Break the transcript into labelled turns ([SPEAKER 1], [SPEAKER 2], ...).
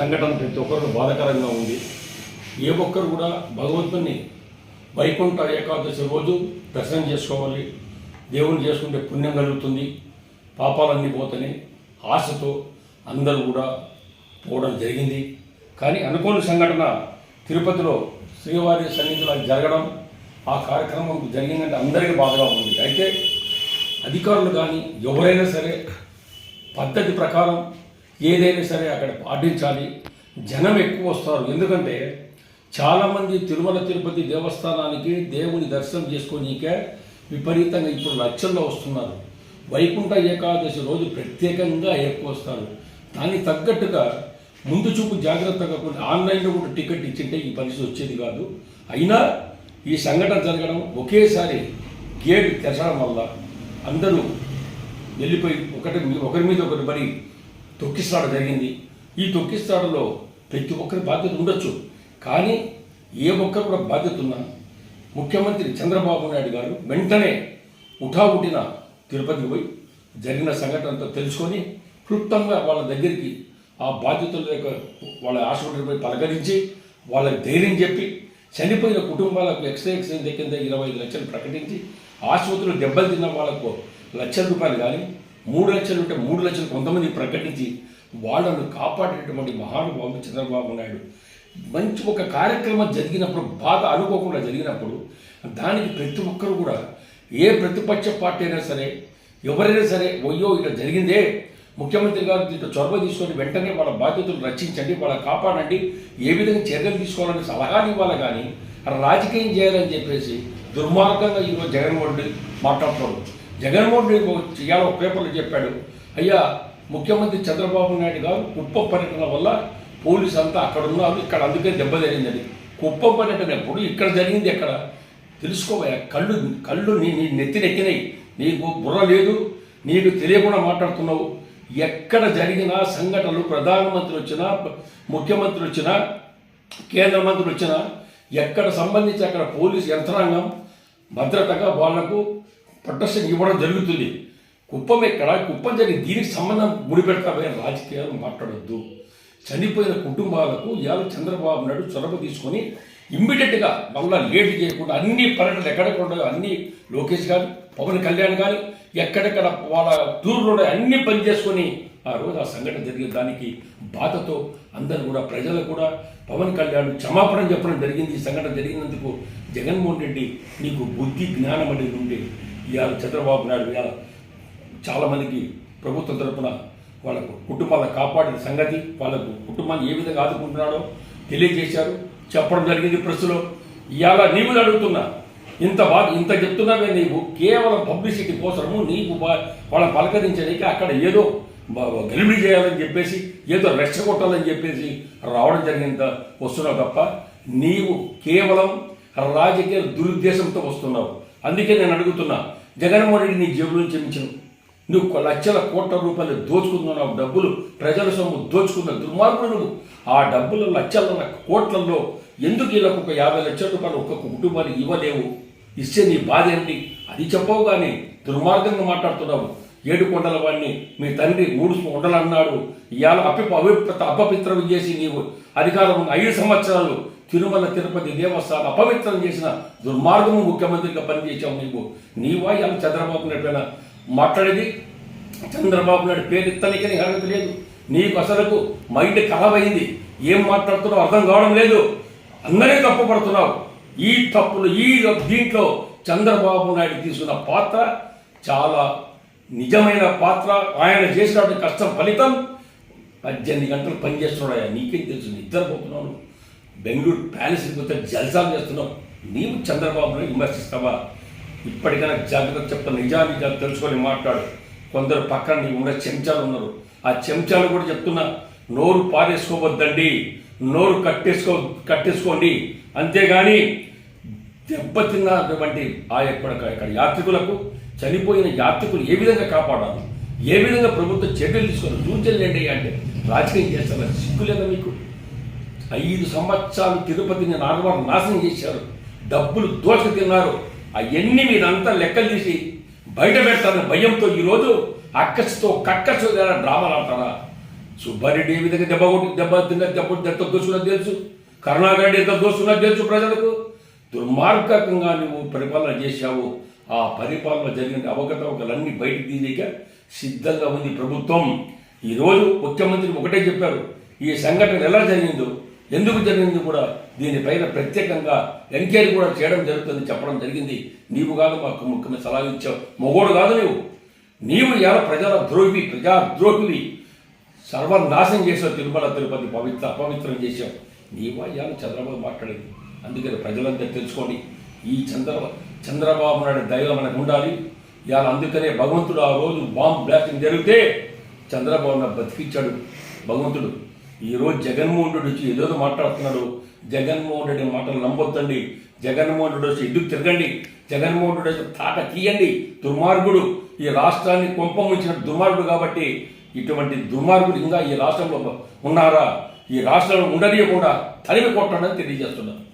[SPEAKER 1] సంఘటన ప్రతి ఒక్కరు బాధాకరంగా ఉంది. ఏ ఒక్కరు కూడా భగవంతుని వైకుంఠ ఏకాదశి రోజు దర్శనం చేసుకోవాలి. దేవుని చేసుకుంటే పుణ్యం కలుగుతుంది. పాపాలన్నీ పోతని ఆశతో అందరూ కూడా పోవడం జరిగింది. కానీ అనుకోని సంఘటన తిరుపతిలో శ్రీవారి సన్నిధిలో జరగడం ఆ కార్యక్రమం జరిగిందంటే అందరికీ బాధగా ఉంది. అయితే అధికారులు కానీ ఎవరైనా సరే పద్ధతి ప్రకారం ఏదైనా సరే అక్కడ పాటించాలి. జనం ఎక్కువ వస్తారు. ఎందుకంటే చాలామంది తిరుమల తిరుపతి దేవస్థానానికి దేవుని దర్శనం చేసుకోనీకే విపరీతంగా ఇప్పుడు లక్షల్లో వస్తున్నారు. వైకుంఠ ఏకాదశి రోజు ప్రత్యేకంగా ఎక్కువ వస్తారు దానికి తగ్గట్టుగా ముందు చూపు జాగ్రత్తగా కొన్ని ఆన్లైన్లో కూడా టికెట్ ఇచ్చింటే ఈ పరిస్థితి వచ్చేది కాదు. అయినా ఈ సంఘటన జరగడం ఒకేసారి గేట్ తెరచడం వల్ల అందరూ వెళ్ళిపోయి ఒకటి ఒకరి మీద ఒకరి పడి తొక్కిసలాట జరిగింది. ఈ తొక్కిసలాటలో ప్రతి ఒక్కరి బాధ్యత ఉండొచ్చు. కానీ ఏ ఒక్కరు కూడా బాధ్యత ఉన్నా ముఖ్యమంత్రి చంద్రబాబు నాయుడు గారు వెంటనే ఉఠాబుట్టిన తిరుపతికి పోయి జరిగిన సంఘటనతో తెలుసుకొని క్లుప్తంగా వాళ్ళ దగ్గరికి ఆ బాధ్యతల యొక్క వాళ్ళ హాస్పిటల్ పోయి పలకరించి వాళ్ళకి ధైర్యం చెప్పి చనిపోయిన కుటుంబాలకు ఎక్స్రే ఎక్స్రే దగ్గర ఇరవై ఐదు లక్షలు ప్రకటించి ఆసుపత్రిలో దెబ్బలు తిన్న వాళ్ళకు లక్షల రూపాయలు కానీ మూడు లక్షలు ఉంటే మూడు లక్షలు కొంతమంది ప్రకటించి వాళ్ళను కాపాడేటువంటి మహానుభావుడు చంద్రబాబు నాయుడు. మంచి ఒక కార్యక్రమం జరిగినప్పుడు బాధ అనుకోకుండా జరిగినప్పుడు దానికి ప్రతి ఒక్కరు కూడా ఏ ప్రతిపక్ష పార్టీ అయినా సరే ఎవరైనా సరే ఒయ్యో ఇట్లా జరిగిందే. ముఖ్యమంత్రి గారు దీంట్లో చొరవ తీసుకొని వెంటనే వాళ్ళ బాధ్యతలు రక్షించండి వాళ్ళ కాపాడండి. ఏ విధంగా చర్యలు తీసుకోవాలని సలహాలు ఇవ్వాలి కానీ రాజకీయం చేయాలని చెప్పేసి దుర్మార్గంగా ఈరోజు జగన్మోహన్ రెడ్డి మాట్లాడుతున్నాడు. జగన్మోహన్ రెడ్డి ఒక- ఇవాళ పేపర్లో చెప్పాడు అయ్యా ముఖ్యమంత్రి చంద్రబాబు నాయుడు గారు కుప్పం పర్యటన వల్ల పోలీసు అంతా అక్కడ ఉన్నారు ఇక్కడ అందుకే దెబ్బ జరిగిందని కుప్పం పర్యటన ఎప్పుడు? ఇక్కడ జరిగింది ఎక్కడ? తెలుసుకోవయ్యా కళ్ళు కళ్ళు నీ నీ నెత్తినెక్కినాయి నీకు బుర్ర లేదు నీకు తెలియకుండా మాట్లాడుతున్నావు. ఎక్కడ జరిగిన సంఘటనలు ప్రధానమంత్రి వచ్చినా ముఖ్యమంత్రి వచ్చినా కేంద్ర మంత్రి వచ్చినా ఎక్కడ సంబంధించి అక్కడ పోలీసు యంత్రాంగం భద్రతగా వాళ్ళకు ప్రొటెక్షన్ ఇవ్వడం జరుగుతుంది. కుప్పం ఎక్కడ? కుప్పం జరిగి దీనికి సంబంధం ముడిపెడతామే రాజకీయాలు మాట్లాడొద్దు. చనిపోయిన కుటుంబాలకు ఇవాళ చంద్రబాబు నాయుడు చొరవ తీసుకొని ఇమ్మీడియట్గా మళ్ళా లేట్ చేయకుండా అన్ని పర్యటనలు ఎక్కడెక్కడ అన్ని లోకేష్ గారు పవన్ కళ్యాణ్ గారు ఎక్కడెక్కడ వాళ్ళ టూర్లో అన్ని పని చేసుకొని ఆ రోజు ఆ సంఘటన జరిగే దానికి బాధతో అందరూ కూడా ప్రజలు కూడా పవన్ కళ్యాణ్ క్షమాపణ చెప్పడం జరిగింది. ఈ సంఘటన జరిగినందుకు జగన్మోహన్ రెడ్డి నీకు బుద్ధి జ్ఞానం అనేది ఉండే ఇవాళ చంద్రబాబు నాయుడు ఇవాళ చాలామందికి ప్రభుత్వం తరపున వాళ్ళ కుటుంబాలను కాపాడిన సంగతి వాళ్ళ కుటుంబాన్ని ఏ విధంగా ఆదుకుంటున్నాడో తెలియజేశారు. చెప్పడం జరిగింది ప్రెస్లో ఇవాళ నీవు అడుగుతున్నా ఇంత వా ఇంత చెప్తున్నావే నీవు. కేవలం పబ్లిసిటీ కోసము నీకు వా- వాళ్ళ పలకరించడానికి అక్కడ ఏదో బ- చేయాలని చెప్పేసి ఏదో రెచ్చగొట్టాలని చెప్పేసి రావడం జరిగింది? వస్తున్నావు తప్ప నీవు కేవలం రాజకీయ దురుద్దేశంతో వస్తున్నావు. అందుకే నేను అడుగుతున్నా జగన్మోహన్ రెడ్డి నీ జేబు నుంచి నువ్వు లక్షల కోట్ల రూపాయలు దోచుకుంటున్నావు డబ్బులు ప్రజల సొమ్ము దోచుకున్న దుర్మార్గుడు నువ్వు. ఆ డబ్బులు లక్షల కోట్లలో ఎందుకు ఇలా ఒక యాభై లక్షల రూపాయలు ఒక్కొక్క కుటుంబానికి ఇవ్వలేవు? ఇస్తే నీ బాధ ఏంటి? అది చెప్పవు కానీ దుర్మార్గంగా మాట్లాడుతున్నావు. ఏడు కొండల వాడిని మీ తండ్రి మూడు కొండలు అన్నాడు ఇవాళ అపి అవిప్రత అపపిత్రం చేసి నీవు అధికారం ఉన్న ఐదు సంవత్సరాలు తిరుమల తిరుపతి దేవస్థానం అపవిత్రం చేసిన దుర్మార్గము ముఖ్యమంత్రిగా పనిచేసావు నీవు. నీవా ఇవాళ చంద్రబాబు నాయుడు పైన మాట్లాడేది? చంద్రబాబు నాయుడు పేరు ఎత్తనికే నీకు అర్హత లేదు. నీకు అసలుకు మైండ్ కలవైంది. ఏం మాట్లాడుతున్నావు అర్థం కావడం లేదు. అందరినీ తప్పుపడుతున్నావు. ఈ తప్పులు ఈ దీంట్లో చంద్రబాబు నాయుడు తీసుకున్న పాత్ర చాలా నిజమైన పాత్ర. ఆయన చేసినటువంటి కష్టం ఫలితం పద్దెనిమిది గంటలు పనిచేస్తున్నాడు నీకేం తెలుసు? నిద్రపోతున్నావు బెంగళూరు ప్యాలెస్ పోతే జల్సాలు చేస్తున్నాం. నీవు చంద్రబాబును విమర్శిస్తావా? ఇప్పటికైనా జాగ్రత్త చెప్తా నిజాన్ని తెలుసుకొని మాట్లాడు. కొందరు పక్కన నీ ఉన్న చెంచాలు ఉన్నారు. ఆ చెంచాలు కూడా చెప్తున్నా నోరు పారేసుకోవద్దండి. నోరు కట్టేసుకో కట్టేసుకోండి. అంతేగాని దెబ్బతిన్నటువంటి ఆ యొక్క ఇక్కడ యాత్రికులకు చనిపోయిన యాత్రికులు ఏ విధంగా కాపాడాలి? ఏ విధంగా ప్రభుత్వం చర్యలు తీసుకోవాలి సూచనలు అంటే రాజకీయం చేస్తారు సిగ్గులేదా మీకు? ఐదు సంవత్సరాలు తిరుపతిని నాగవారు నాశనం చేశారు. డబ్బులు దోచ తిన్నారు. అవన్నీ మీరంతా లెక్కలు తీసి బయట పెడతారని భయంతో ఈరోజు అక్కసుతో కక్కసు డ్రామాలు ఆడతారా? సుబ్బారెడ్డి ఏ విధంగా దెబ్బ కొట్టి దెబ్బ తిన్న దెబ్బ ఎంత దోసుకున్నది తెలుసు. కరుణాకర్ రెడ్డి ఎంత దోస్తున్నది తెలుసు ప్రజలకు. దుర్మార్గకంగా నువ్వు పరిపాలన చేశావు. ఆ పరిపాలన జరిగిన అవకతవకలన్నీ బయటకు తీయక సిద్ధంగా ఉంది ప్రభుత్వం. ఈరోజు ముఖ్యమంత్రి ఒకటే చెప్పారు. ఈ సంఘటన ఎలా జరిగిందో ఎందుకు జరిగింది కూడా దీనిపైన ప్రత్యేకంగా ఎంక్వైరీ కూడా చేయడం జరుగుతుంది చెప్పడం జరిగింది. నీవు కాదు మాకు ముఖ్యమైన సలహా ఇచ్చావు. మగోడు కాదు నీవు. నీవు ఎలా ప్రజల ద్రోహి ప్రజా ద్రోహివి సర్వనాశనం చేసావు తిరుమల తిరుపతి పవిత్ర అపవిత్రం చేసావు నీవా ఇవాళ చంద్రబాబు మాట్లాడింది. అందుకని ప్రజలంతా తెలుసుకోండి. ఈ చంద్ర చంద్రబాబు నాయుడు దైవం మనకు ఉండాలి. ఇవాళ అందుకనే భగవంతుడు ఆ రోజు బాంబ్ బ్లాస్టింగ్ జరిగితే చంద్రబాబు నాయుడు బతికించాడు భగవంతుడు ఈ రోజు జగన్మోహన్ రెడ్డి వచ్చి ఏదో మాట్లాడుతున్నాడు. జగన్మోహన్ రెడ్డి మాటలు నమ్మొద్దండి. జగన్మోహన్ రెడ్డి వచ్చి ఇడ్డు తిరగండి. జగన్మోహన్ రెడ్డి వచ్చి తాట తీయండి. దుర్మార్గుడు. ఈ రాష్ట్రాన్ని కొంపముంచిన దుర్మార్గుడు కాబట్టి ఇటువంటి దుర్మార్గుడు ఇంకా ఈ రాష్ట్రంలో ఉన్నారా? ఈ రాష్ట్రంలో ఉండనీయకుండా తరిమి కొట్టడం తెలియజేస్తున్నారు.